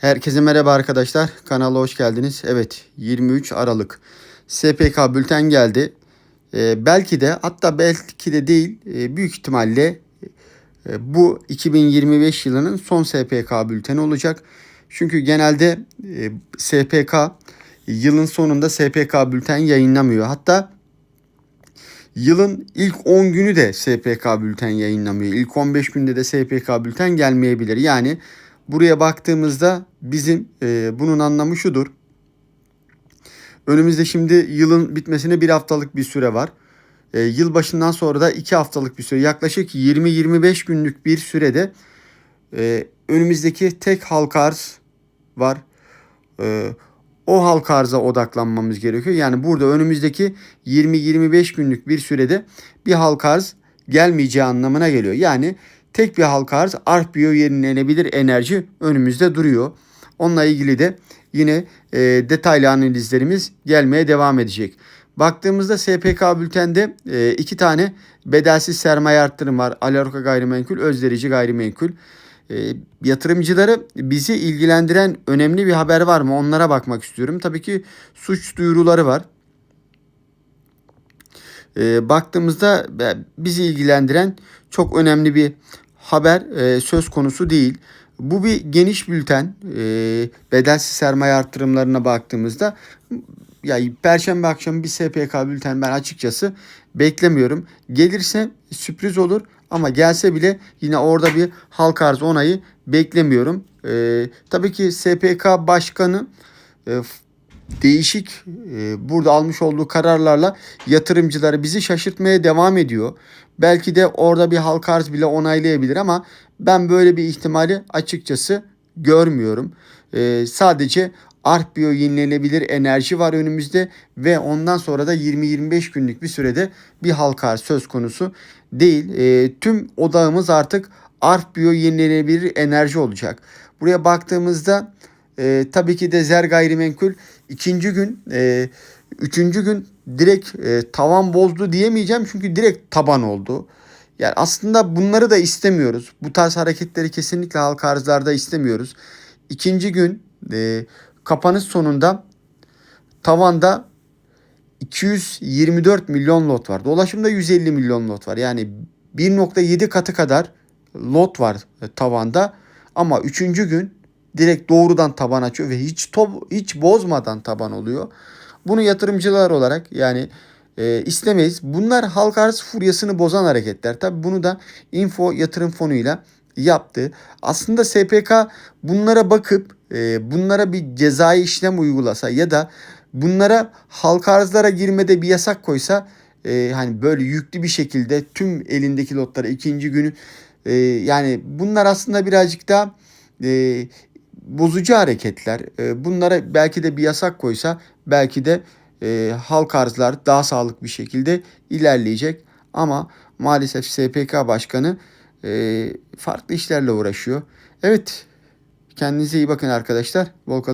Herkese merhaba arkadaşlar. Kanala hoş geldiniz. Evet 23 Aralık SPK bülten geldi. Ee, belki de hatta belki de değil e, büyük ihtimalle e, bu 2025 yılının son SPK bülteni olacak. Çünkü genelde e, SPK yılın sonunda SPK bülten yayınlamıyor. Hatta yılın ilk 10 günü de SPK bülten yayınlamıyor. İlk 15 günde de SPK bülten gelmeyebilir. Yani buraya baktığımızda bizim e, bunun anlamı şudur. Önümüzde şimdi yılın bitmesine bir haftalık bir süre var. E, yılbaşından sonra da iki haftalık bir süre. Yaklaşık 20-25 günlük bir sürede e, önümüzdeki tek halka arz var. E, o halka arza odaklanmamız gerekiyor. Yani burada önümüzdeki 20-25 günlük bir sürede bir halka arz gelmeyeceği anlamına geliyor. Yani tek bir halka arz ARPBIO yenilenebilir enerji önümüzde duruyor. Onunla ilgili de yine e, detaylı analizlerimiz gelmeye devam edecek. Baktığımızda SPK bültende e, iki tane bedelsiz sermaye arttırım var. Alarka gayrimenkul, özderici gayrimenkul. E, yatırımcıları bizi ilgilendiren önemli bir haber var mı? Onlara bakmak istiyorum. Tabii ki suç duyuruları var. E, baktığımızda e, bizi ilgilendiren çok önemli bir haber e, söz konusu değil. Bu bir geniş bülten. E, bedelsiz sermaye arttırımlarına baktığımızda ya perşembe akşamı bir SPK bülten ben açıkçası beklemiyorum. Gelirse sürpriz olur ama gelse bile yine orada bir halk arz onayı beklemiyorum. E, tabii ki SPK başkanı e, değişik e, burada almış olduğu kararlarla yatırımcıları bizi şaşırtmaya devam ediyor. Belki de orada bir halk arz bile onaylayabilir ama ben böyle bir ihtimali açıkçası görmüyorum. E, sadece ARPBIO yenilenebilir enerji var önümüzde ve ondan sonra da 20-25 günlük bir sürede bir halka arz söz konusu değil. E, tüm odağımız artık ARPBIO yenilenebilir enerji olacak. Buraya baktığımızda e, tabii ki de zer gayrimenkul ikinci gün e, üçüncü gün direkt e, tavan bozdu diyemeyeceğim çünkü direkt taban oldu. Yani aslında bunları da istemiyoruz. Bu tarz hareketleri kesinlikle halka arzlarda istemiyoruz. İkinci gün e, kapanış sonunda tavanda 224 milyon lot var. Dolaşımda 150 milyon lot var. Yani 1.7 katı kadar lot var e, tavanda. Ama üçüncü gün direkt doğrudan taban açıyor ve hiç top, hiç bozmadan taban oluyor. Bunu yatırımcılar olarak yani e, istemeyiz. Bunlar halk arz furyasını bozan hareketler. Tabi bunu da Info Yatırım Fonu'yla yaptı. Aslında SPK bunlara bakıp e, bunlara bir cezai işlem uygulasa ya da bunlara halka arzlara girmede bir yasak koysa e, hani böyle yüklü bir şekilde tüm elindeki lotları ikinci günü e, yani bunlar aslında birazcık daha e, bozucu hareketler. E, bunlara belki de bir yasak koysa belki de e, halk arzlar daha sağlıklı bir şekilde ilerleyecek. Ama maalesef SPK Başkanı e, farklı işlerle uğraşıyor. Evet kendinize iyi bakın arkadaşlar. Volkan